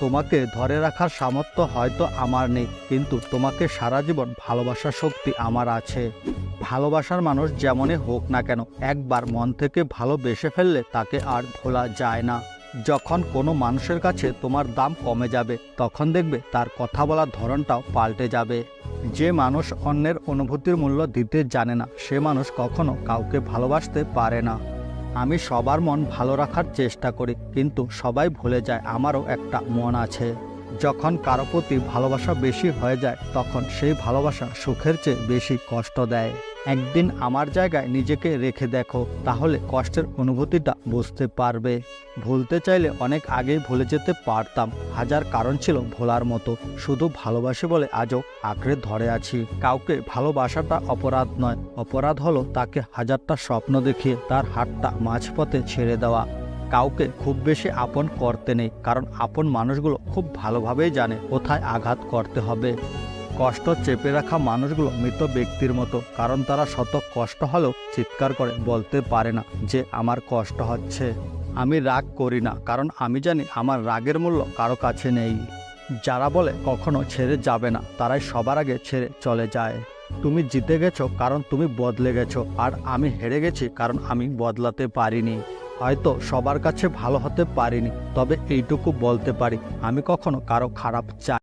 তোমাকে ধরে রাখার সামর্থ্য হয়তো আমার নেই, কিন্তু তোমাকে সারা জীবন ভালোবাসার শক্তি আমার আছে। ভালোবাসার মানুষ যেমনই হোক না কেন, একবার মন থেকে ভালোবেসে ফেললে তাকে আর ভোলা যায় না। যখন কোনো মানুষের কাছে তোমার দাম কমে যাবে, তখন দেখবে তার কথা বলার ধরনটাও পাল্টে যাবে। যে মানুষ অন্যের অনুভূতির মূল্য দিতে জানে না, সে মানুষ কখনো কাউকে ভালোবাসতে পারে না। আমি সবার মন ভালো রাখার চেষ্টা করি, কিন্তু সবাই ভুলে যায় আমারও একটা মন আছে। যখন কারও প্রতি ভালোবাসা বেশি হয়ে যায়, তখন সেই ভালোবাসা সুখের চেয়ে বেশি কষ্ট দেয়। একদিন আমার জায়গায় নিজেকে রেখে দেখো, তাহলে কষ্টের অনুভূতিটা বুঝতে পারবে। ভুলতে চাইলে অনেক আগেই ভুলে যেতে পারতাম, হাজার কারণ ছিল ভোলার মতো। শুধু ভালোবাসে বলে আজও আঁকড়ে ধরে আছি। কাউকে ভালোবাসাটা অপরাধ নয়, অপরাধ হলো তাকে হাজারটা স্বপ্ন দেখিয়ে তার হাতটা মাঝপথে ছেড়ে দেওয়া। কাউকে খুব বেশি আপন করতে নেই, কারণ আপন মানুষগুলো খুব ভালোভাবেই জানে কোথায় আঘাত করতে হবে। কষ্ট চেপে রাখা মানুষগুলো মৃত ব্যক্তির মতো, কারণ তারা শত কষ্ট হলেও চিৎকার করে, বলতে পারে না যে আমার কষ্ট হচ্ছে। আমি রাগ করি না, কারণ আমি জানি আমার রাগের মূল্য কারও কাছে নেই। যারা বলে কখনো ছেড়ে যাবে না, তারাই সবার আগে ছেড়ে চলে যায়। তুমি জিতে গেছো, কারণ তুমি বদলে গেছো, আর আমি হেরে গেছি, কারণ আমি বদলাতে পারিনি। হয়তো সবার কাছে ভালো হতে পারিনি, তবে এইটুকু বলতে পারি, আমি কখনো কারও খারাপ চাই